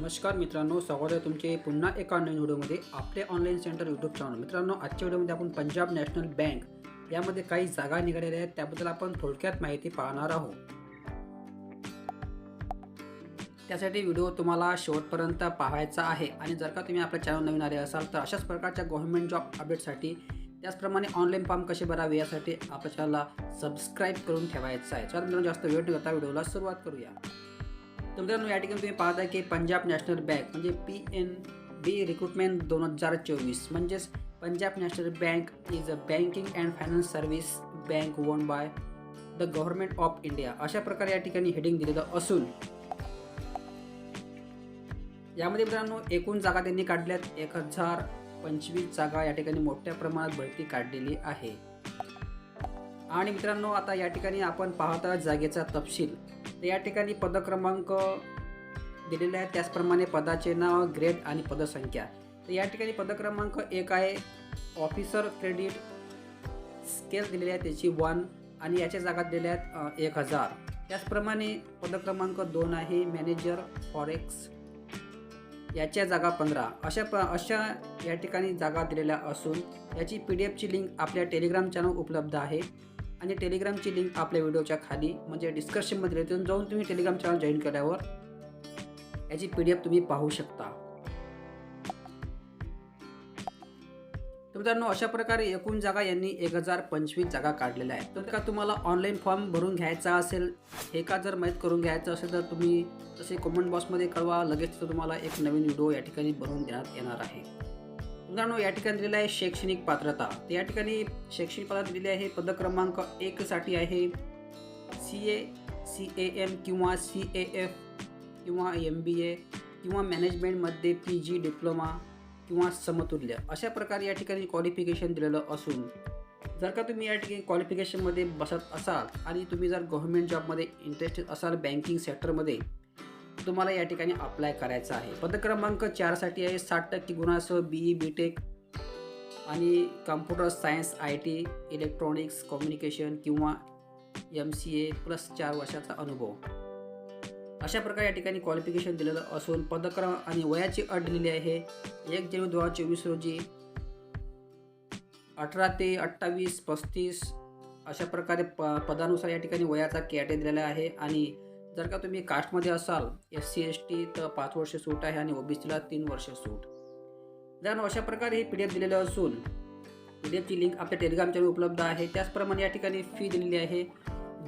नमस्कार मित्रांनो स्वागत आहे तुमचे पुन्हा एका नवीन व्हिडिओमध्ये आपले ऑनलाईन सेंटर यूट्यूब चॅनल मित्रांनो आजच्या व्हिडिओमध्ये आपण पंजाब नॅशनल बँक यामध्ये काही जागा निघालेल्या आहेत त्याबद्दल आपण थोडक्यात माहिती पाहणार आहोत. त्यासाठी व्हिडिओ तुम्हाला शेवटपर्यंत पाहायचा आहे आणि जर का तुम्ही आपल्या चॅनल नवीन आले असाल तर अशाच प्रकारच्या गव्हर्नमेंट जॉब अपडेटसाठी त्याचप्रमाणे ऑनलाईन फॉर्म कसे भरावे यासाठी आपल्या चॅनलला सबस्क्राईब करून ठेवायचं आहे. चला मित्रांनो जास्त वेळ न घेता व्हिडिओला सुरुवात करूया. तर मित्रांनो या ठिकाणी तुम्ही पाहता की पंजाब नॅशनल बँक म्हणजे पी एन बी रिक्रुटमेंट दोन हजार चोवीस म्हणजेच Punjab National Bank is a banking and finance service bank own by the government of India अशा प्रकारे या ठिकाणी हेडिंग दिलेलं असून यामध्ये मित्रांनो एकूण जागा त्यांनी काढल्यात. एक हजार पंचवीस जागा या ठिकाणी मोठ्या प्रमाणात भरती काढलेली आहे. आणि मित्रांनो आता या ठिकाणी आपण पाहता जागेचा तपशील. तर या ठिकाणी पदक्रमांक दिलेले आहे त्याचप्रमाणे पदाचे नाव ग्रेड आणि पदसंख्या. तर या ठिकाणी पदक्रमांक एक आहे. ऑफिसर क्रेडिट स्केल दिलेली आहे त्याची वन आणि याच्या जागा दिलेल्या आहेत एक हजार. त्याचप्रमाणे पदक्रमांक दोन आहे मॅनेजर फॉरेक्स याच्या जागा पंधरा. अशा प अशा या ठिकाणी जागा दिलेल्या असून याची पी डी एफची लिंक आपल्या टेलिग्राम चॅनल उपलब्ध आहे. आणि टेलिग्रामची लिंक आपल्या व्हिडिओच्या खाली म्हणजे डिस्क्रिप्शनमध्ये तिथून जाऊन तुम्ही टेलिग्राम चॅनल जॉईन केल्यावर याची पी डी एफ तुम्ही पाहू शकता. तर मित्रांनो अशा प्रकारे एकूण जागा यांनी एक हजार पंचवीस जागा काढलेल्या आहेत. तर का तुम्हाला ऑनलाईन फॉर्म भरून घ्यायचा असेल हे का जर माहीत करून घ्यायचं असेल तर तुम्ही तसे कमेंट बॉक्समध्ये कळवा. लगेच तुम्हाला एक नवीन व्हिडिओ या ठिकाणी बनवून देण्यात येणार आहे. मित्रांनो या ठिकाणी दिलेलं आहे शैक्षणिक पात्रता. तर या ठिकाणी शैक्षणिक पात्रता दिली आहे. पद क्रमांक एकसाठी आहे C A C A M किंवा सी ए एफ किंवा एम बी ए किंवा मॅनेजमेंटमध्ये पी जी डिप्लोमा किंवा समतुल्य. अशा प्रकारे या ठिकाणी क्वालिफिकेशन दिलेलं असून जर का तुम्ही या ठिकाणी क्वालिफिकेशनमध्ये बसत असाल आणि तुम्ही जर गव्हर्मेंट जॉबमध्ये इंटरेस्टेड असाल बँकिंग सेक्टरमध्ये तुम्हाला या ठिकाणी अप्लाय करायचं आहे. पद क्रमांक चारसाठी आहे साठ टक्के गुणासह बी ई बी टेक आणि computer science I T electronics communication किंवा एम सी ए प्लस चार वर्षाचा अनुभव. अशा प्रकारे या ठिकाणी क्वालिफिकेशन दिलेलं असून पदक्रम आणि वयाची अट दिलेली आहे. एक जानेवारी दोन हजार चोवीस रोजी अठरा ते अठ्ठावीस पस्तीस अशा प्रकारे प पदानुसार या ठिकाणी वयाचा कॅटे दिलेला आहे आणि जर का तुम्ही कास्टमध्ये असाल एस सी एस टी तर पाच वर्ष सूट आहे आणि ओ बी सीला तीन वर्ष सूट. जर अशा प्रकारे हे पी डी एफ दिलेलं असून पी डी एफची लिंक आपल्या टेलिग्राम चॅनल उपलब्ध आहे. त्याचप्रमाणे या ठिकाणी फी दिलेली आहे.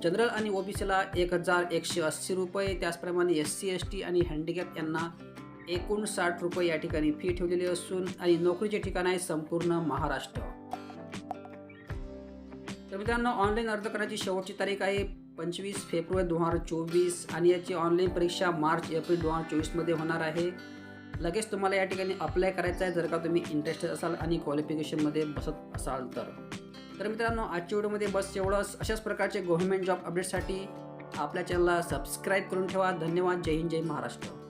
जनरल आणि ओ बी सीला एक हजार एकशे अस्सी रुपये त्याचप्रमाणे एस सी एस टी आणि हँडिकॅप यांना एकोणसाठ रुपये या ठिकाणी फी ठेवलेली असून आणि नोकरीचे ठिकाण आहे संपूर्ण महाराष्ट्र. तर मित्रांनो ऑनलाईन अर्ज करण्याची शेवटची तारीख आहे. पंचवीस फेब्रुवारी दोन हजार चोवीस आणि याची ऑनलाईन परीक्षा मार्च एप्रिल दोन हजार चोवीसमध्ये होणार आहे. लगेच तुम्हाला या ठिकाणी अप्लाय करायचं आहे. जर का तुम्ही इंटरेस्टेड असाल आणि क्वालिफिकेशनमध्ये बसत असाल तर. तर मित्रांनो आजच्या व्हिडिओमध्ये बस एवढंच. अशाच प्रकारचे गव्हर्नमेंट जॉब अपडेटसाठी आपल्या चॅनलला सबस्क्राईब करून ठेवा. धन्यवाद. जय हिंद जय महाराष्ट्र.